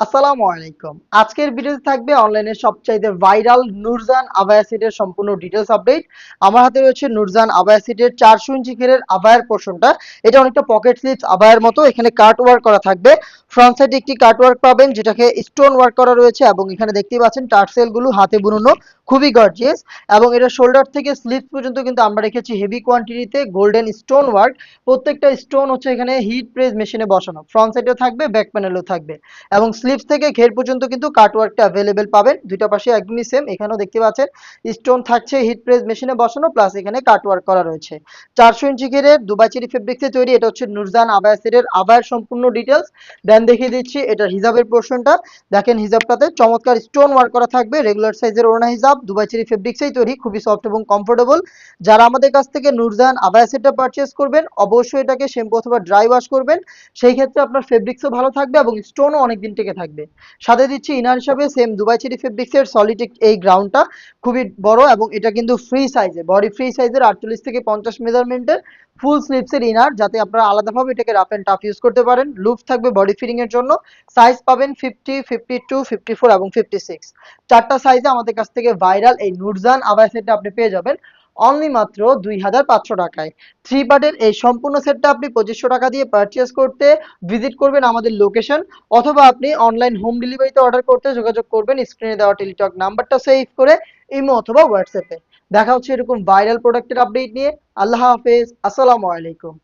আসসালামু আলাইকুম। আজকের ভিডিওতে থাকবে অনলাইনে সবচাইতে ভাইরাল নুরজান আবায়া সেটের সম্পূর্ণ ডিটেলস আপডেট আমার হাতে রয়েছে নুরজান আবায়া সেটের চারশো ইঞ্চি ঘেরের আবায়ার পোর্শনটা এটা অনেকটা পকেট স্লিপস আবায়ার মতো। এখানে কাট ওয়ার্ক করা থাকবে। ফ্রন্ট সাইডে একটি কাট ওয়ার্ক পাবেন, যেটাকে স্টোন ওয়ার্ক করা রয়েছে এবং এখানে দেখতেই পাচ্ছেন টার্সেলগুলো হাতে বুননো খুবই গর্জিয়াস এবং এটা শোল্ডার থেকে স্লিপস পর্যন্ত কিন্তু আমরা রেখেছি হেভি কোয়ান্টিটিতে গোল্ডেন স্টোন ওয়ার্ক প্রত্যেকটা স্টোন হচ্ছে এখানে হিট প্রেস মেশিনে বসানো। ফ্রন্ট সাইডেও থাকবে ব্যাক প্যানেলও থাকবে। এবং স্লিপস থেকে ঘের পর্যন্ত কিন্তু কাটওয়ার্কটা অ্যাভেলেবেল পাবেন। দুইটা পাশে একদমই সেম এখানেও দেখতে পাচ্ছেন স্টোন থাকছে হিট প্রেস মেশিনে বসানো প্লাস এখানে কাটওয়ার্ক করা রয়েছে। চারশো ইঞ্চি ঘেরের দুবাই চেরি ফেব্রিক্সে তৈরি, এটা হচ্ছে নুরজান আবায়াসের আবায়ের সম্পূর্ণ ডিটেলস দেন দেখিয়ে দিচ্ছি, এটা হিজাবের পোর্শনটা দেখেন হিজাবটাতে চমৎকার স্টোন ওয়ার্ক করা থাকবে রেগুলার সাইজের ওড়না হিজাব, দুবাই চেরি ফেব্রিক্সেই তৈরি, খুবই সফট এবং কমফোর্টেবল যারা আমাদের কাছ থেকে নুরজান আবায়া সেটটা পারচেস করবেন, অবশ্যই এটাকে শ্যাম্পু অথবা ড্রাই ওয়াশ করবেন। সেই ক্ষেত্রে আপনার ফেব্রিক্সও ভালো থাকবে এবং স্টোনও অনেকদিন টিকে থাকবে। সাথে দিচ্ছি ইনার হিসাবে সেম দুবাই চেরি ফেব্রিক্সের সলিড এই গ্রাউন্ডটা খুবই বড় এবং এটা কিন্তু ফ্রি সাইজে বডি ফ্রি সাইজের আটচল্লিশ থেকে পঞ্চাশ মেজারমেন্টের ফুল স্লিপসের ইনার যাতে আপনারা আলাদাভাবে এটাকে রাফ অ্যান্ড টাফ ইউজ করতে পারেন। লুপ থাকবে বডি ফিটিং এর জন্য। সাইজ পাবেন fifty fifty two fifty four এবং ফিফটি সিক্স চারটা সাইজে আমাদের কাছ থেকে ভাইরাল এই নুরজান আবায় সেটটা আপনি পেয়ে যাবেন। অনলি মাত্র দুই হাজার পাঁচশো টাকায়। থ্রি পার্টের এই সম্পূর্ণ সেটটা আপনি পঁচিশশো টাকা দিয়ে পারচেস করতে ভিজিট করবেন আমাদের লোকেশন অথবা আপনি অনলাইন হোম ডেলিভারিতে অর্ডার করতে যোগাযোগ করবেন স্ক্রিনে দেওয়া টেলিটক নাম্বারটা সেভ করে ইমো অথবা হোয়াটসঅ্যাপে দেখা হচ্ছে এরকম ভাইরাল প্রোডাক্টের আপডেট নিয়ে। আল্লাহ হাফেজ। আসসালামু আলাইকুম।